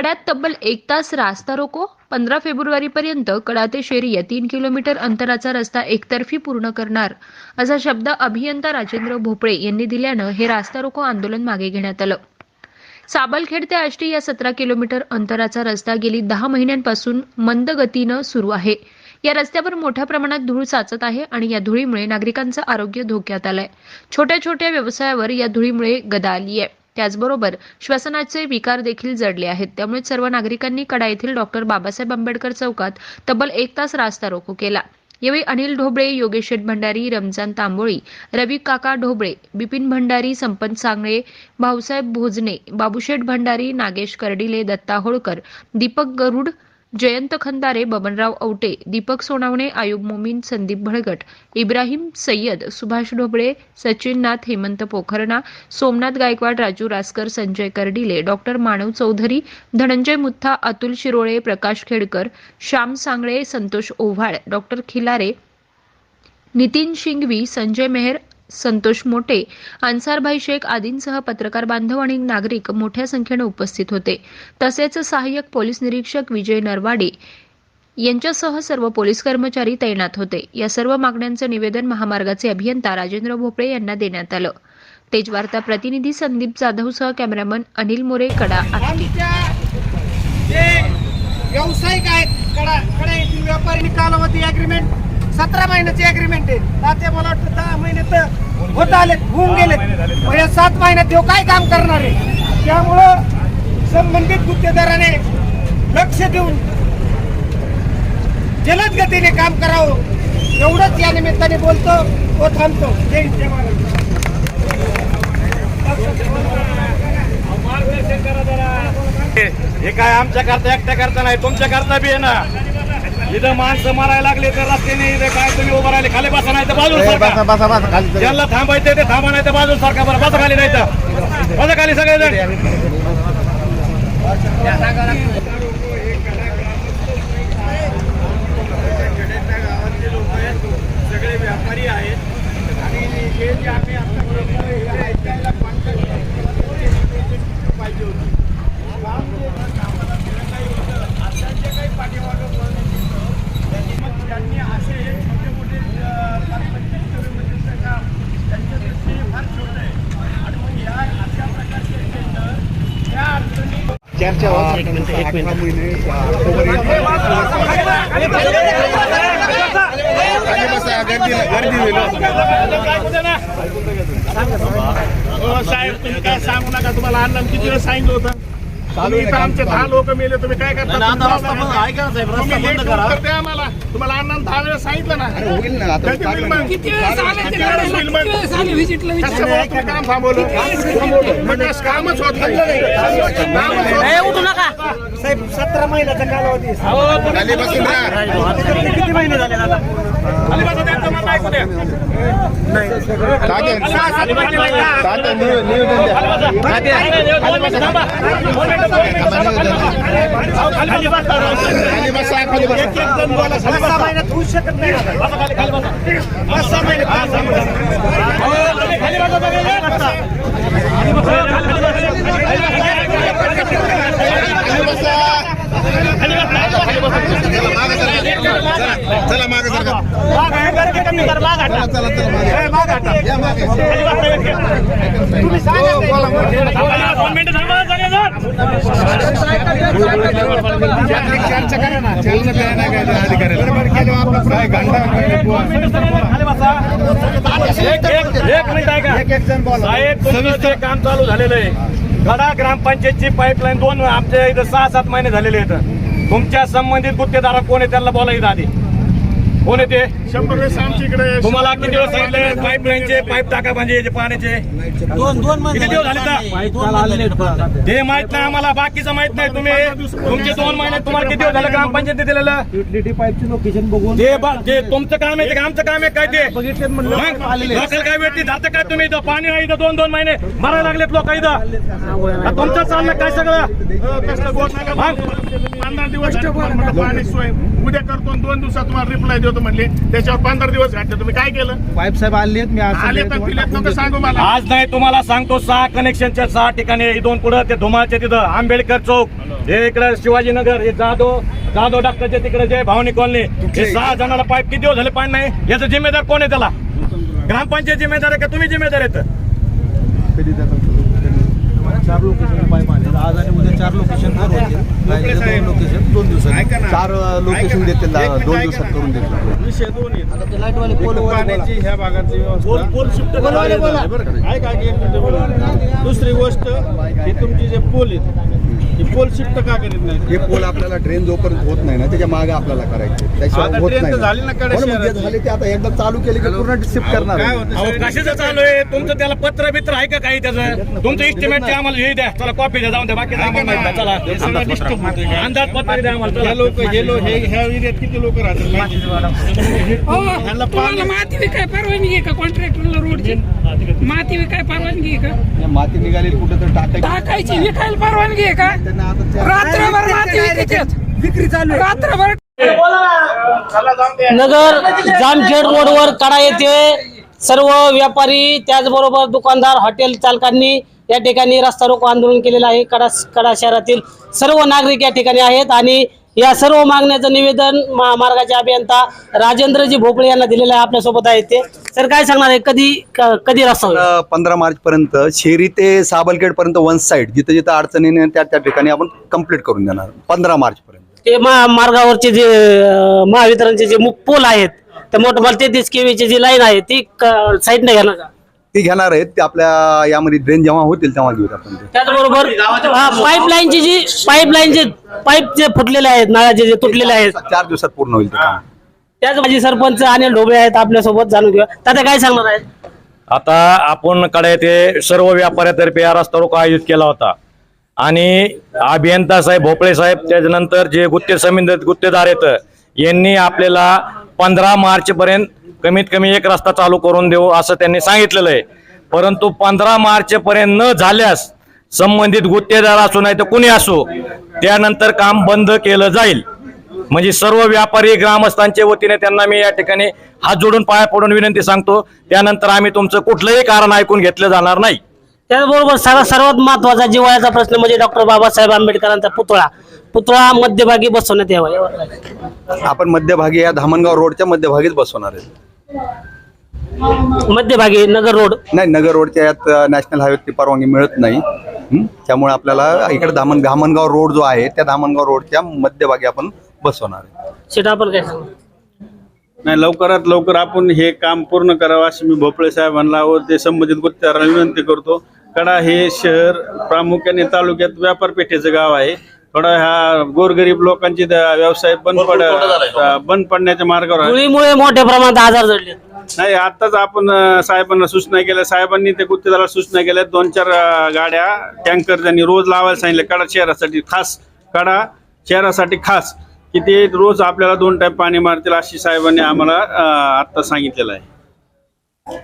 कड्यात तब्बल एक तास रास्ता रोको. पंधरा फेब्रुवारीपर्यंत कडा ते शेरी या तीन किलोमीटर अंतराचा रस्ता एकतर्फी पूर्ण करणार. असा शब्द अभियंता राजेंद्र भोपळे यांनी दिल्यानं हे रास्ता रोको आंदोलन मागे घेण्यात आलं. साबलखेड ते आष्टी या सतरा किलोमीटर अंतराचा रस्ता गेली दहा महिन्यांपासून मंद गतीनं सुरू आहे. या रस्त्यावर मोठ्या प्रमाणात धूळ साचत आहे आणि या धुळीमुळे नागरिकांचं आरोग्य धोक्यात आलंय. छोट्या छोट्या व्यवसायावर या धुळीमुळे गदा आली आहे त्याचबरोबर श्वसनाचे विकार देखील जडले आहेत. त्यामुळे सर्व नागरिकांनी कडा येथील डॉक्टर बाबासाहेब आंबेडकर चौकात तब्बल एक तास रास्ता रोको केला. यावेळी अनिल ढोबळे योगेश शेठ भंडारी रमजान तांबोळी रवी काका ढोबळे बिपिन भंडारी संपत सांगळे भाऊसाहेब भोजने बाबूशेठ भंडारी नागेश कर्डिले दत्ता होळकर दीपक गरुड जयंत खंदारे बबनराव औटे दीपक सोनावणे आयुब मोमीन संदीप भळगट इब्राहिम सय्यद सुभाष ढोबळे सचिन नाथ हेमंत पोखरणा सोमनाथ गायकवाड राजू रासकर संजय कर्डिले डॉक्टर मानव चौधरी धनंजय मुथा अतुल शिरोळे प्रकाश खेडकर श्याम सांगळे संतोष ओव्हाळ डॉक्टर खिलारे नितीन शिंगवी संजय मेहर संतोष मोटे अन्सारभाई शेख आदींसह पत्रकार बांधव आणि नागरिक मोठ्या संख्येने उपस्थित होते. तसेच सहाय्यक पोलीस निरीक्षक विजय नरवाडे यांच्यासह सर्व पोलीस कर्मचारी तैनात होते. या सर्व मागण्यांचं निवेदन महामार्गाचे अभियंता राजेंद्र भोपळे यांना देण्यात आलं. तेजवार्ता प्रतिनिधी संदीप जाधवसह कॅमेरामन अनिल मोरे कडा व्यावसायिक आहेत कडा कडा येथील व्यापारी कालावधी अग्रीमेंट सतरा महिन्याची अग्रीमेंट आहे. आता मला वाटतं दहा महिने तर होत आले होऊन गेले मग या सात महिन्यात तो काय काम करणार आहे? त्यामुळं संबंधित गुत्तेदाराने लक्ष देऊन जलद गतीने काम करावं. एवढंच या निमित्ताने बोलतो व थांबतो. जय जय महाराष्ट्र हे काय आमच्या करता एकट्या करता नाही तुमच्या करता बी आहे ना. इथं माणसं मारायला लागले तर रस्त्याने इथे काय तुम्ही उभं राहिले? खाली बसा नाही तर बाजूला बसा बसा खाली ज्यांना थांबायचं ते थांबा नाही तर बाजूला सारखा बरं. बसा खाली नाही तर. बसा खाली सगळेजण. सगळे व्यापारी आहेत आणि हे जे आम्ही आता ऐकायला पाहिजे होतं काम जे कामाला मिळत नाही होतं आता जे काही पाठीमागं वळण दिसतं, त्यांनी मग त्यांनी असे हे छोटे मोठे अं, फार पंचवीस किलोमीटरचं काम त्यांच्या दृष्टीने फार छोटं आहे आणि मग या अशा प्रकारचे केंद्र या अडचणी एक मिनिट एक मिनिट. हो साहेब तुम्ही काय सांगू नका. तुम्हाला अण्णा किती वेळ सांगितलं होतं? तुम्ही इथं आमचे दहा लोक मेले तुम्ही काय करता? तुम्ही लेट उत्तर द्या आम्हाला तुम्हाला अण्णा दहा वेळा सांगितलं ना. होईल ना आता कधी होईल टाकलं मग? किती वेळेस होईल मग? कशामुळे तुम्ही काम थांबवलं? थांबवलं म्हणजे असं कामच होत नाही. कामच होत नाही. साहेब सतरा महिन्याचा कालावधी. खाली बसून राहा. किती महिने झाले दादा? खाली बसा, त्यांचं म्हणणं ऐकू द्या. तात्या सहा, सात महिने झाले. तात्या निवे- निवेदन द्या. खाली बसा, थांबा. दोन मिनिटं, चला मागे सरका तुम्ही सांगा काम चालू झालेलं आहे गडा ग्रामपंचायतची पाईपलाईन दोन आमच्या इथं सहा सात महिने झालेले आहेत तुमच्या संबंधित गुत्तेदारा कोण आहे त्यांना बोलायचं आधी कोण आहे ते? शंभर वेळेस आमच्या इकडे तुम्हाला किती दिवस सांगितले? पाईपलाईनचे पाईप टाका म्हणजे याचे पाण्याचे. दोन दोन किती दिवस झाले ते माहीत नाही आम्हाला बाकीचं माहीत नाही तुम्ही. तुमचे दोन महिने तुम्हाला किती दिवस झाले ग्रामपंचायत दिलेलं? युटिलिटी पाईपचे लोकेशन बघून ते तुमचं काम आहे आमचं काम आहे काय ते? बघितले काय भेटते जातं काय तुम्ही इथं? पाणी आहे इथं दोन दोन महिने मरायला लागलेत लोक इथं. तुमचं चाललं काय सगळं? पंधरा दिवस पाणी सोय. उद्या करतो आणि दोन दिवसात तुम्हाला रिप्लाय देतो म्हणले. त्याच्यावर पंधरा दिवस घातले. तुम्ही काय केलं? पाईप साहेब आले मी आज आले तर नको सांगू मला. आज नाही तुम्हाला सांगतो सहा कनेक्शनच्या सहा ठिकाणी दोन पुढं ते धुमाळच्या तिथं आंबेडकर चौक. हे इकडे शिवाजीनगर हे जाधव जाधव डॉक्टरच्या तिकडे जे भावनी कॉलनी हे सहा जणाला पाईप किती दिवस झाले पाणी नाही? याचा जिम्मेदार कोण आहे त्याला? ग्रामपंचायत जिम्मेदार आहे का तुम्ही जिम्मेदार आहेत? चार लोकेशन पाईप आले आज आणि उद्या चार लोकेशन दोन लोकेशन दोन दिवसात. चार लोकेशन देतील दोन दिवसात. करून देतील. विषय दोन पाण्याची. ह्या भागातली व्यवस्था. दुसरी गोष्ट हे तुमची जे पोल आहेत हे पोल शिफ्ट का करीत नाही हे पोल आपल्याला ट्रेन जोपर्यंत होत नाही ना त्याच्यामागे आपल्याला करायचे. त्याशिवाय होत नाही झाली ना कडे. झाले ते आता एकदा चालू केले की पूर्ण शिफ्ट करणार काय आहे. होतं अहो सगळं- कशाचं चालू आहे? तुमचं त्याला पत्र बित्र आहे का काही त्याचं? तुमचं इस्टिमेटचे आम्हाला हे द्या चला कॉपी द्या जाऊन द्या बाकी आम्हाला माहीत नाही. चला? अंदाज पत्र. द्या आम्हाला हे चला. लोक हे लोक हे ह्या एरियात किती लोक राहतात? हो. तुम्हाला माती विकाय परवानगी आहे का? कॉन्ट्रॅक्टरला रोडची? माती विकाय परवानगी आहे का? माती निघाली कुठं तर टाकायची. टाकायची विकायला परवानगी आहे का? त्यांना आता त्या- रात्रभर माती विकतात विक्री चालू आहे. रात्रभर नगर जामखेड रोडवर कडा येथे सर्व व्यापारी त्याचबरोबर दुकानदार हॉटेल चालकांनी या ठिकाणी रस्ता रोको आंदोलन केलेलं आहे. कडा कडा शहरातील सर्व नागरिक या ठिकाणी आहेत आणि या सर्व मागण्याचं निवेदन मा- मार्गाचे अभियंता राजेंद्रजी भोपळे यांना दिलेलं आहे. आपल्यासोबत आहेत ते. सर काय सांगणार आहे? कधी कधी रस्ता होईल? पंधरा मार्च पर्यंत शेरी ते साबलखेड पर्यंत वन साईड जिथे जिथे अडचणीने त्या त्या ठिकाणी आपण कंप्लीट करून देणार. पंधरा मार्च पर्यंत. ते मा- मार्गावरचे जे अं, महावितरणचे जे मुख पोल आहेत ते मोठमोठे तेहतीस केवीची जी लाईन आहे ती साईडने घेणार का? ती घेणार आहेत. ते आपल्या यामध्ये ड्रेन जेव्हा होतील तेव्हा घेऊत आपण ते. त्याचबरोबर पाईपलाईनची जी पाईपलाईनचे पाईप जे फुटलेले आहेत नळाचे जे तुटलेले आहेत. चार दिवसात पूर्ण होईल ते काम. त्याच माझी सरपंच अनिल ढोबळे आहेत आपल्यासोबत जाणून घेऊया. तात्या काय सांगणार आहे आता आपण कडे येथे सर्व व्यापाऱ्यातर्फे हा रस्ता रोको आयोजित केला होता. आणि अभियंता साहेब भोपळे साहेब त्याच्यानंतर जे गुत्ते संबंधित गुत्तेदार आहेत यांनी आपल्याला पंधरा मार्च पर्यंत कमीत कमी एक रस्ता चालू करून देऊ असं त्यांनी सांगितलेलं आहे. परंतु पंधरा मार्च पर्यंत न झाल्यास संबंधित गुत्तेदार असो नाही तर कुणी असो त्यानंतर काम बंद केलं जाईल. म्हणजे सर्व व्यापारी ग्रामस्थांच्या वतीने त्यांना मी या ठिकाणी हात जोडून पाया पडून विनंती सांगतो त्यानंतर आम्ही तुमचं कुठलंही कारण ऐकून घेतलं जाणार नाही. त्याचबरोबर सर्वात सर्वात महत्त्वाचा जिव्हाळ्याचा प्रश्न म्हणजे डॉक्टर बाबासाहेब आंबेडकरांचा पुतळा. पुतळा मध्यभागी बसवण्यात यावा. आपण मध्यभागी या धामणगाव रोडच्या मध्यभागीच बसवणार आहे मध्यभागी नगर रोड. नाही नगर रोडच्या यात नॅशनल हायवे परवानगी मिळत नाही. हं? त्यामुळे आपल्याला इकडे धामण धामणगाव रोड जो आहे त्या धामणगाव रोडच्या मध्यभागी आपण बसवणार आहे. शेटा आपण काय सांगणार नाही लवकरात लवकर आपण हे काम पूर्ण करावं अशी मी भोपळे साहेबांना व ते संबंधित गुत्तेदारांना विनंती करतो. कडा हे शहर प्रामुख्याने तालुक्यात व्यापारपेठेचं गाव आहे. थोडा ह्या गोरगरीब लोकांची द- व्यवसाय बंद पड बंद पडण्याच्या मार्गावर आहे. धुळीमुळे मोठ्या प्रमाणात आजार जडले नाही आताच आपण अं, साहेबांना सूचना केल्या. साहेबांनी ते गुत्तेदाराला सूचना केल्या. दोन चार अं, गाड्या टँकर त्यांनी रोज लावायला सांगितले. कडा शहरासाठी खास कडा शहरासाठी खास. की ते रोज आपल्याला दोन टाईप पाणी मारतील अशी साहेबांनी आम्हाला अं, आत्ता सांगितलेलं आहे.